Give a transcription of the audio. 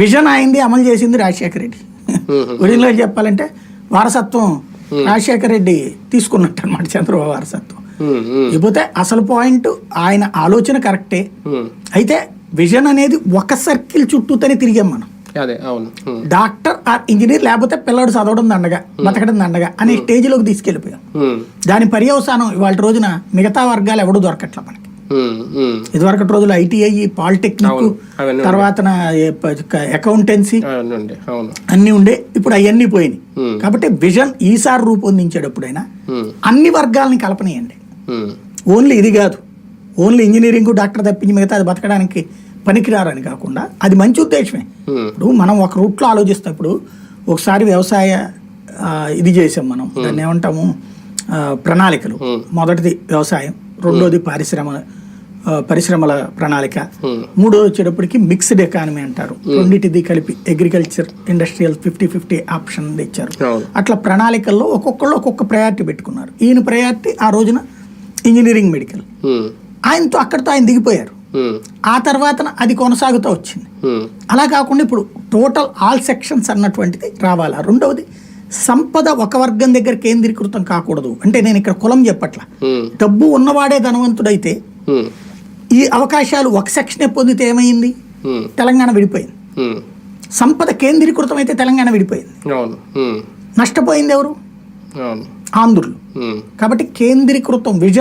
Vision అయింది అమలు చేసింది రాజశేఖర రెడ్డి. ఒరిజినల్గా చెప్పాలంటే వారసత్వం రాజశేఖర రెడ్డి తీసుకున్నట్టు అనమాట చంద్రబాబు వారసత్వం. ఇకపోతే అసలు పాయింట్ ఆయన ఆలోచన కరెక్టే. అయితే విజన్ అనేది ఒక సర్కిల్ చుట్టూతోనే తిరిగాం మనం. డాక్టర్ ఆర్ ఇంజనీర్ లేకపోతే పిల్లడు చదవడం దండగా బతకడం దండగా అనే స్టేజ్లోకి తీసుకెళ్ళిపోయాం. దాని పర్యవసానం ఇవాళ రోజున మిగతా వర్గాలు ఎవడు దొరకట్ల మనకి. ఇదివరకటి రోజులు ఐటీఐ పాలిటెక్నిక్ తర్వాత అకౌంటెన్సీ అన్నీ ఉండే ఇప్పుడు అవన్నీ పోయినాయి. కాబట్టి విజన్ ఈసారి రూపొందించేటప్పుడైనా అన్ని వర్గాలని కలపనీయండి. ఓన్లీ ఇది కాదు ఓన్లీ ఇంజనీరింగ్ డాక్టర్ తప్పించి మిగతా అది బతకడానికి పనికిరారని కాకుండా అది మంచి ఉద్దేశమే. ఇప్పుడు మనం ఒక రూట్లో ఆలోచిస్తాం ఇప్పుడు ఒకసారి వ్యవసాయ ఇది చేసాం మనం దాన్ని ఏమంటాము? ప్రణాళికలు. మొదటిది వ్యవసాయం రెండోది పరిశ్రమ పరిశ్రమల ప్రణాళిక. మూడోది వచ్చేటప్పటికి మిక్స్డ్ ఎకానమీ అంటారు. రెండింటిది కలిపి agriculture industrial fifty fifty option ఇచ్చారు అట్లా ప్రణాళికల్లో ఒక్కొక్కళ్ళు ఒక్కొక్క ప్రయారిటీ పెట్టుకున్నారు. ఈయన ప్రయారిటీ ఆ రోజున ఇంజనీరింగ్ మెడికల్ ఆయనతో అక్కడితో ఆయన దిగిపోయారు. ఆ తర్వాత అది కొనసాగుతూ వచ్చింది. అలా కాకుండా ఇప్పుడు టోటల్ ఆల్ సెక్షన్స్ అన్నటువంటిది రావాలా. రెండవది సంపద ఒక వర్గం దగ్గర కేంద్రీకృతం కాకూడదు. అంటే నేను ఇక్కడ కులం చెప్పట్ల. డబ్బు ఉన్నవాడే ధనవంతుడైతే ఈ అవకాశాలు ఒక సెక్షనే పొందితే ఏమైంది? తెలంగాణ విడిపోయింది. సంపద కేంద్రీకృతం అయితే తెలంగాణ విడిపోయింది. నష్టపోయింది ఎవరు? ఆంధ్రులు. కాబట్టి కేంద్రీకృతం విజన్